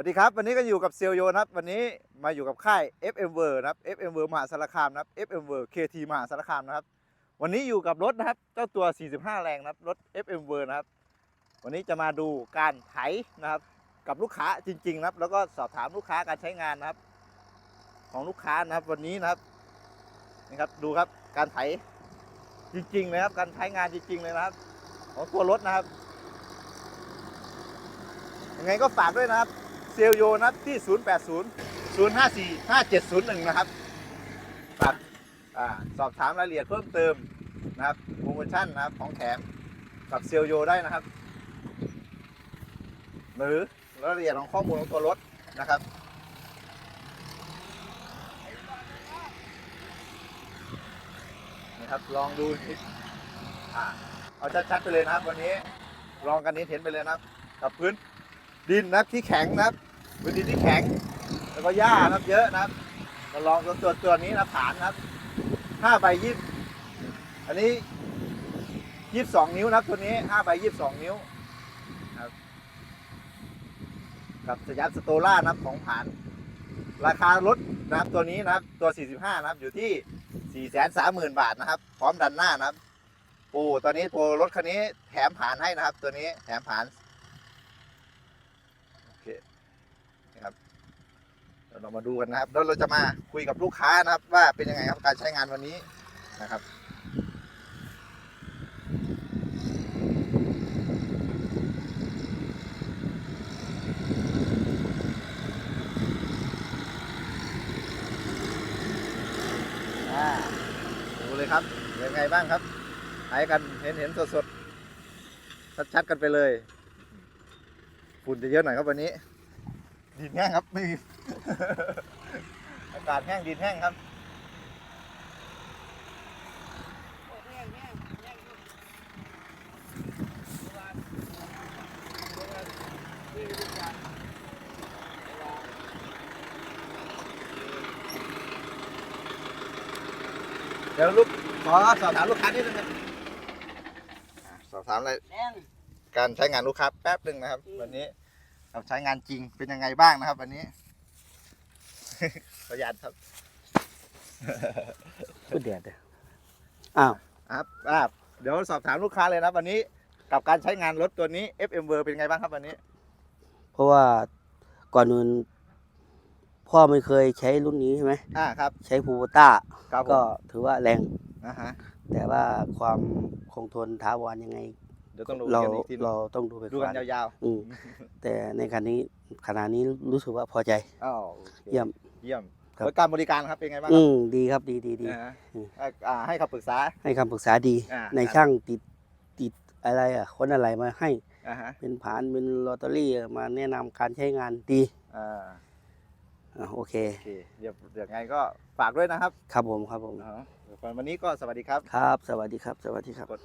วัสดีครับวันนี้ก็อยู่กับเซียวโยนะครับวันนี้มาอยู่กับค่าย FM w o r นะครับ FM w o r มหาสารคามนะครับ FM w o r KT มหาสารคามนะครับ วันนี้อยู่กับรถนะครับเจ้าตัว 45 แรงนะครับรถ FM w o r นะครับ วันนี้จะมาดูการไถนะครับกับลูกค้าจริงๆนะครับ แล้วก็สอบถามลูกค้าการใช้งานนะครับ ของลูกค้านะครับวันนี้นะครับนี่ครับดูครับการไถจริงๆนะครับ การใช้งานจริง ๆ เลยนะครับ ของตัวรถนะครับยังไงก็ฝากด้วยนะครับ ซลโยนะครับที่ 080 054 5701 นะครับฝากอ่าสอบถามรายละเอียดเพิ่มเติมนะครับโปรโมชั่นนะครับของแถมกับเซลโยได้นะครับ หรือรายละเอียดของข้อมูลของตัวรถนะครับนะครับลองดูอ่าเอาชัดๆไปเลยนะครับ วันนี้ลองกันนี้เห็นไปเลยนะครับ กับพื้นดินนะครับที่แข็งนะครับ พื้นดินที่แข็ง แล้วก็หญ้านะครับเยอะนะครับมาลองตัวตัวตัวนี้นะฐานนะครับห้าใบยี่สิบอันนี้ยี่สิบสองนิ้วนะครับตัวนี้ห้าใบยี่สิบสองนิ้วครับกับสยามสโตล่านะครับของฐาน ราคารถนะครับตัวนี้นะครับตัว 45 นะครับอยู่ที่ 4 3 0 0 0 0 บาทนะครับ พร้อมดันหน้านะครับโอ้ตอนนี้โปรรถคันนี้แถมผ่านให้นะครับ ตัวนี้แถมผ่านโอเค นะครับเดี๋ยวเรามาดูกันนะครับ แล้วเราจะมาคุยกับลูกค้านะครับ ว่าเป็นยังไงครับการใช้งานวันนี้นะครับดูเลยครับยังไงบ้างครับหายกันเห็นเห็นสดสดชัดชัดๆกันไปเลยฝุ่นจะเยอะหน่อยครับวันนี้ ดินแห้งครับไม่มี อากาศแห้งดินแห้งครับเดี๋ยวลูกขอสอบถามลูกค้านิดนึงครับอ่าสอบถามอะไร แดง การใช้งานลูกค้าแป๊บหนึ่งนะครับวันนี้ เราใช้งานจริงเป็นยังไงบ้างนะครับวันนี้ขออนุญาตครับพูดแดดเลยอ้าวครับอ่าเดี๋ยวสอบถามลูกค้าเลยนะครับวันนี้ กับการใช้งานรถตัวนี้ FM v e r เป็นไงบ้างครับวันนี้ เพราะว่าก่อนอื่นพ่อไม่เคยใช้รุ่นนี้ใช่ไหมอ่าครับ ใช้ภูโบต้าครับผม ก็ถือว่าแรง อ่าฮะ แต่ว่าความคงทนท้าวรยังไงเดี๋ยวต้องดูเรากันอีกทีหนึ่งเราต้องดูไปดูก่กัอนนยาวอืมแต่ในคันนี้ขณะนี้รู้สึกว่าพอใจๆอ้าวโอคเยี่ยม เยี่ยมครับ แล้วการบริการครับเป็นไงบ้างคอืรับมดีครับดีดีดีอ่าฮะอืม อ่าอ่าให้คำปรึกษา ให้คำปรึกษาดี อ่า ในครับช่างติดติดอะไรอะคนอะไรมาให้อ่าฮะเป็นผานเป็นลอตเตอรี่มาแนะนำการใช้งานดีอ่าอะโอเค โอเคเดี๋ยวเดี๋ยวไงก็ฝากด้วยนะครับครับผมครับผม อ่าวันนี้ก็สวัสดีครับ ครับ สวัสดีครับ สวัสดีครับ กด